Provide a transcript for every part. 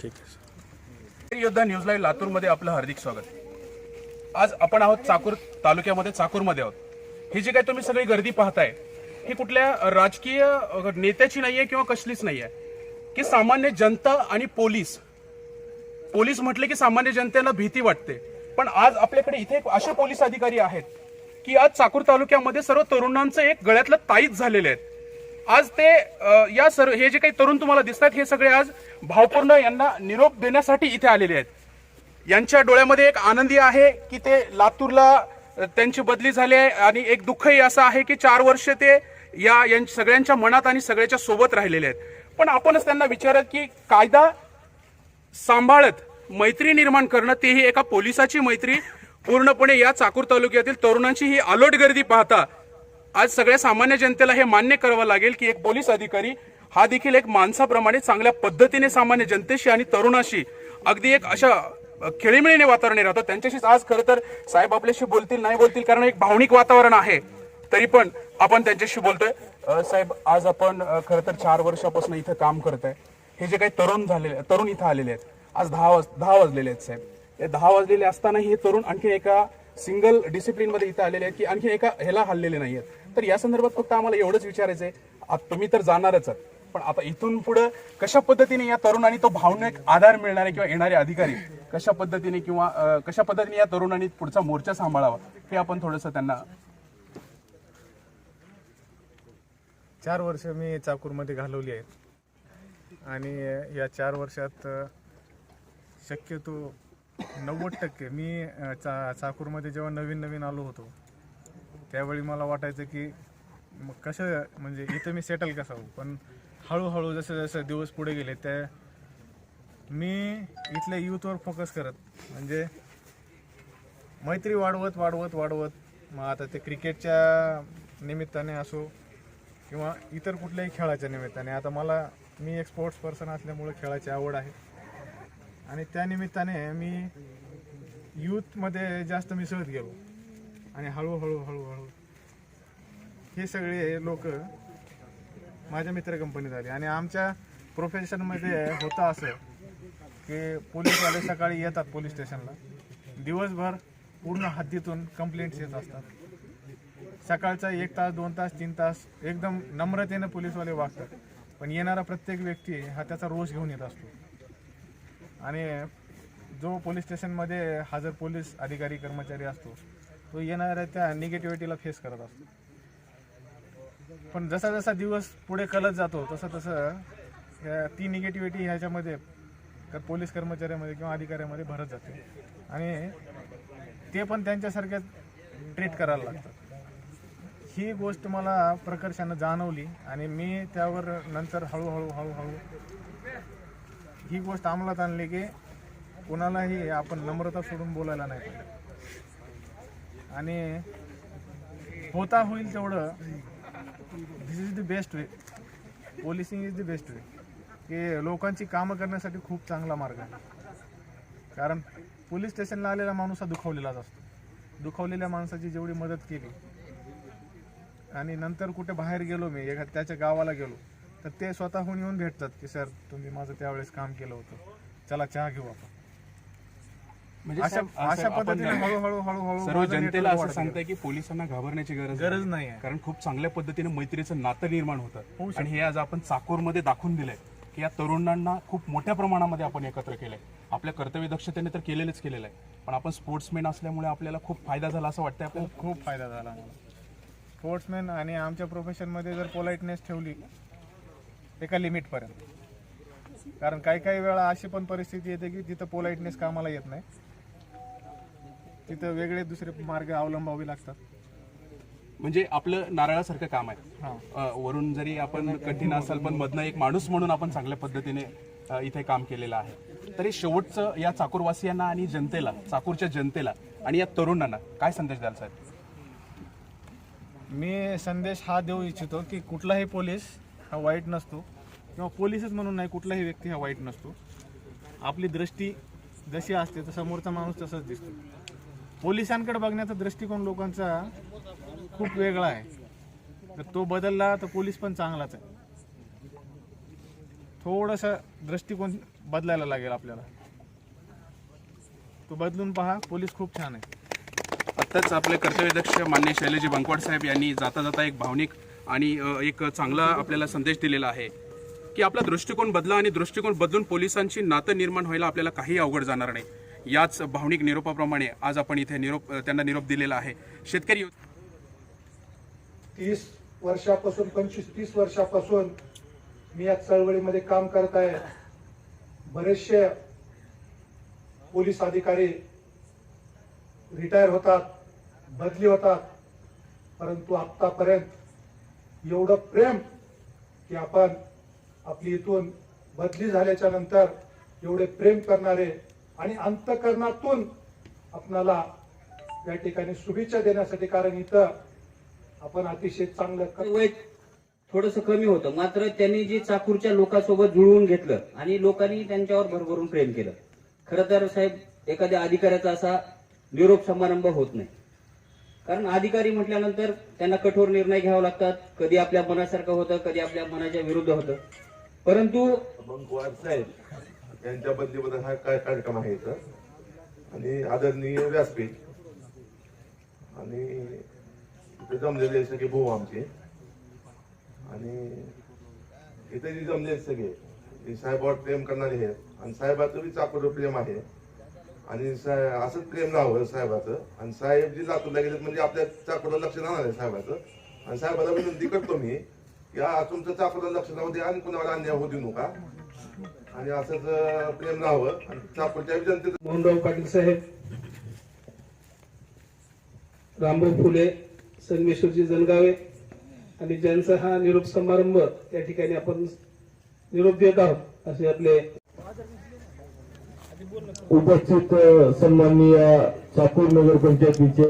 ठीक आहे. योद्धा न्यूज लाईव्ह लातूरमध्ये आपलं हार्दिक स्वागत. आज आपण आहोत चाकूर तालुक्यामध्ये चाकूरमध्ये आहोत. ही जी काही तुम्ही सगळी गर्दी पाहताय ही कुठल्या राजकीय नेत्याची नाहीये किंवा कसलीच नाहीये. की सामान्य जनता आणि पोलीस पोलीस म्हटले की सामान्य जनतेला भीती वाटते. पण आज आपल्याकडे इथे असे पोलीस अधिकारी आहेत की आज चाकूर तालुक्यामध्ये सर्व तरुणांचं एक गळ्यातलं ताईत झालेले आहेत आज ते या सर्व हे जे काही तरुण तुम्हाला दिसतात हे सगळे आज भावपूर्ण यांना निरोप देण्यासाठी इथे आलेले आहेत. यांच्या डोळ्यामध्ये एक आनंदी आहे की ते लातूरला त्यांची बदली झाली आहे आणि एक दुःखही असं आहे की चार वर्ष ते या यां- सगळ्यांच्या मनात आणि सगळ्याच्या सोबत राहिलेले आहेत. पण आपणच त्यांना विचारत की कायदा सांभाळत मैत्री निर्माण करणं तेही एका पोलिसाची मैत्री पूर्णपणे या चाकूर तालुक्यातील तरुणांची ही आलोट गर्दी पाहता आज सगळ्या सामान्य जनतेला हे मान्य करावं लागेल की एक पोलीस अधिकारी हा देखील एक माणसाप्रमाणे चांगल्या पद्धतीने सामान्य जनतेशी आणि तरुणाशी अगदी एक अशा खेळीमेळीने वातावरण राहतं त्यांच्याशीच आज खरं तर साहेब आपल्याशी बोलतील नाही बोलतील कारण एक भावनिक वातावरण आहे. तरी पण आपण त्यांच्याशी बोलतोय. साहेब आज आपण खरं तर चार वर्षापासून इथं काम करत आहे हे जे काही तरुण झालेले तरुण इथं आलेले आहेत आज दहा वाज दहा वाजलेले आहेत साहेब. हे दहा वाजलेले असतानाही हे तरुण आणखी एका सिंगल डिसिप्लिनमध्ये इथं आलेले आहेत की आणखी एका ह्याला हल्लेले नाही आहेत तर या संदर्भात फक्त आम्हाला एवढंच विचारायचं आहे तुम्ही तर जाणारच आहात. पण आता इथून पुढे कशा पद्धतीने या तरुणांनी तो भावनिक आधार मिळणारे किंवा येणारे अधिकारी कशा पद्धतीने किंवा कशा पद्धतीने या तरुणांनी पुढचा मोर्चा सांभाळावा हे आपण थोडंसं त्यांना चार वर्ष मी चाकूरमध्ये घालवली आहेत. आणि या चार वर्षात शक्यतो नव्वद टक्के. मी चा चाकूरमध्ये जेव्हा नवीन नवीन आलो होतो त्यावेळी मला वाटायचं की मग कसं म्हणजे इथं मी सेटल कसा होऊ पण हळूहळू जसं जसं दिवस पुढे गेले त्या मी इथल्या यूथवर फोकस करत म्हणजे मैत्री वाढवत वाढवत वाढवत मग आता ते क्रिकेटच्या निमित्ताने असो किंवा इतर कुठल्याही खेळाच्या निमित्ताने आता मला मी एक स्पोर्ट्स पर्सन असल्यामुळे खेळाची आवड आहे. आणि त्यानिमित्ताने मी यूथमध्ये जास्त मिसळत गेलो. आणि हळूहळू हळूहळू हे सगळे लोक माझ्या मित्र कंपनीत आले आणि आमच्या प्रोफेशनमध्ये होतं असं की पोलीसवाले सकाळी येतात पोलीस स्टेशनला दिवसभर पूर्ण हद्दीतून कंप्लेंट्स येत असतात. सकाळचा एक तास दोन तास तीन तास एकदम नम्रतेनं पोलीसवाले वागतात. पण येणारा प्रत्येक व्यक्ती हा त्याचा रोष घेऊन येत असतो. आणि जो पोलीस स्टेशनमध्ये हजर पोलीस अधिकारी कर्मचारी असतो तो येणाऱ्या त्या निगेटिव्हिटीला फेस करत असतो. पण जसा जसा दिवस पुढे कलत जातो तसं तसं ह्या- ती निगेटिव्हिटी ह्याच्यामध्ये पोलीस कर्मचाऱ्यामध्ये किंवा अधिकाऱ्यामध्ये भरत जाते. आणि ते पण त्यांच्यासारख्या ट्रीट करायला लागतात. ही गोष्ट मला प्रकर्षानं जाणवली आणि मी त्यावर नंतर हळूहळू हळूहळू ही गोष्ट अंमलात आणली की कुणालाही आपण नम्रता सोडून बोलायला नाही पाहिजे. आणि होता होईल तेवढं this is the best way policing is the best way की लोकांची कामं करण्यासाठी खूप चांगला मार्ग आहे. कारण पोलीस स्टेशनला आलेला माणूस हा दुखावलेलाच असतो. दुखावलेल्या माणसाची जेवढी मदत केली आणि नंतर कुठे बाहेर गेलो मी एखाद्या त्याच्या गावाला गेलो तर ते स्वतःहून येऊन भेटतात की सर तुम्ही माझं त्यावेळेस काम केलं होतं. चला चहा घेऊ आपण. म्हणजे अशा साहेब, अशा साहेब, आपण पद्धतीने हळूहळू हळूहळू सर्व माझं जनतेला network असं वाढत सांगताय की पोलिसांना घाबरण्याची गरज गरज नाही आहे. कारण खूप चांगल्या पद्धतीने मैत्रीचं नातं निर्माण होतं. आणि हे आज आपण चाकूरमध्ये दाखवून दिलंय की या तरुणांना खूप मोठ्या प्रमाणामध्ये आपण एकत्र केलंय. आपल्या कर्तव्य दक्षतेने तर केलेलंच केलेलं आहे पण आपण स्पोर्ट्समॅन असल्यामुळे आपल्याला खूप फायदा झाला असं वाटतंय आपल्याला? खूप खूप फायदा झाला मला स्पोर्ट्समॅन आणि आमच्या प्रोफेशनमध्ये जर पोलाइटनेस ठेवली एका लिमिटपर्यंत. कारण काही काही वेळा अशी पण परिस्थिती येते की तिथं पोलाइटनेस कामाला येत नाही. तिथं वेगळे दुसरे मार्ग अवलंबावे लागतात. म्हणजे आपलं नारळासारखं काम आहे. हां. अ, वरून जरी आपण कठीण असाल पण मधनं एक माणूस म्हणून आपण चांगल्या पद्धतीने अ, इथे काम केलेलं आहे. तरी शेवटचं या चाकूरवासियांना आणि जनतेला चाकूरच्या जनतेला आणि या तरुणांना काय संदेश द्याल साहेब? मी संदेश हा देऊ इच्छितो की कुठलाही पोलीस हा वाईट नसतो. किंवा पोलीसच म्हणून नाही कुठलाही व्यक्ती हा वाईट नसतो. आपली दृष्टी जशी असते तर समोरचा माणूस तसाच दिसतो. पोलिसांकडे बघण्याचा दृष्टिकोन लोकांचा खूप वेगळा आहे. तर तो बदलला तर पोलीस पण चांगलाच आहे. थोडंसं दृष्टिकोन बदलायला लागेल आपल्याला. तो बदलून पहा पोलीस खूप छान आहे. आत्ताच आपले कर्तव्यदक्ष मान्य शैलेजी बंकवाड साहेब यांनी जाता जाता एक भावनिक आणि एक चांगला आपल्याला संदेश दिलेला आहे की आपला दृष्टिकोन बदला आणि दृष्टिकोन बदलून पोलिसांची नातं निर्माण व्हायला आपल्याला काही अवघड जाणार नाही. याच भावनिक निरोपाप्रमाणे आज आपण इथे निरोप त्यांना निरोप दिलेला आहे. शेतकरी तीस वर्षापासून पंचवीस तीस वर्षापासून मी या चळवळीमध्ये काम करत आहे. बरेचसे पोलीस अधिकारी रिटायर होतात बदली होतात परंतु आतापर्यंत एवढं प्रेम की आपण आपली इथून बदली झाल्याच्यानंतर एवढे प्रेम करणारे आणि अंतकरणातून आपणाला या ठिकाणी शुभेच्छा देण्यासाठी कारण इथं आपण अतिशय चांगलं थोडस कमी होतं. मात्र त्यांनी जी चाकूरच्या लोकांसोबत जुळवून घेतलं आणि लोकांनी त्यांच्यावर भरभरून प्रेम केलं. खरं तर साहेब एखाद्या अधिकाऱ्याचा असा निरोप समारंभ होत नाही. कारण अधिकारी म्हटल्यानंतर त्यांना कठोर निर्णय घ्यावे लागतात. कधी आपल्या मनासारखं होतं कधी आपल्या मनाच्या विरुद्ध होतं. परंतु मग साहेब यांच्या बदलीबद्दल हा काय कार्यक्रम आहे इथं? आणि आदरणीय व्यासपीठ. आणि इथे जमलेले सगळे भाऊ आमचे. आणि इथे जे जमलेले सगळे. हे साहेबावर प्रेम करणारे आहेत. आणि साहेबाचं बी चाकूर प्रेम आहे. आणि असंच प्रेम राहावं साहेबाचं. आणि साहेब जी लातूरला गेले म्हणजे आपल्या चाकूला लक्ष राहणार आहे साहेबाचं. आणि साहेबाला विनंती करतो मी की तुमचं चाकूला लक्ष राहू दे आणि कुणाला अन्याय होऊ देऊ नका. आणि असंच प्रेम राहावं आणि चाकूरच्या जनतेचं मोहनराव पाटील साहेब रामभाऊ फुले संगमेश्वरजी जनगावे आणि ज्यांचा हा निरोप समारंभ या ठिकाणी आपण निरोप देत आहोत असे आपले उपस्थित अ, सन्माननीय चाकूर नगर पंचायतीचे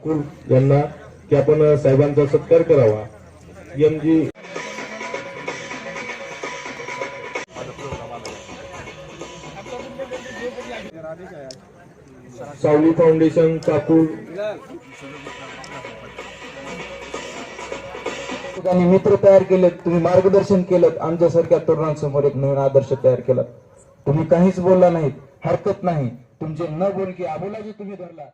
ठाकूर यांना की आपण साहेबांचा सत्कार करावा. एम जी सावली फाउंडेशन चाकूर. ठिकाणी मित्र तयार केलेत तुम्ही मार्गदर्शन केलं आमच्यासारख्या तरुणांसमोर एक नवीन आदर्श तयार केला तुम्ही काहीच बोलला नाहीत हरकत नाही. तुमचे न बोलकी आबोला जे तुम्ही धरला.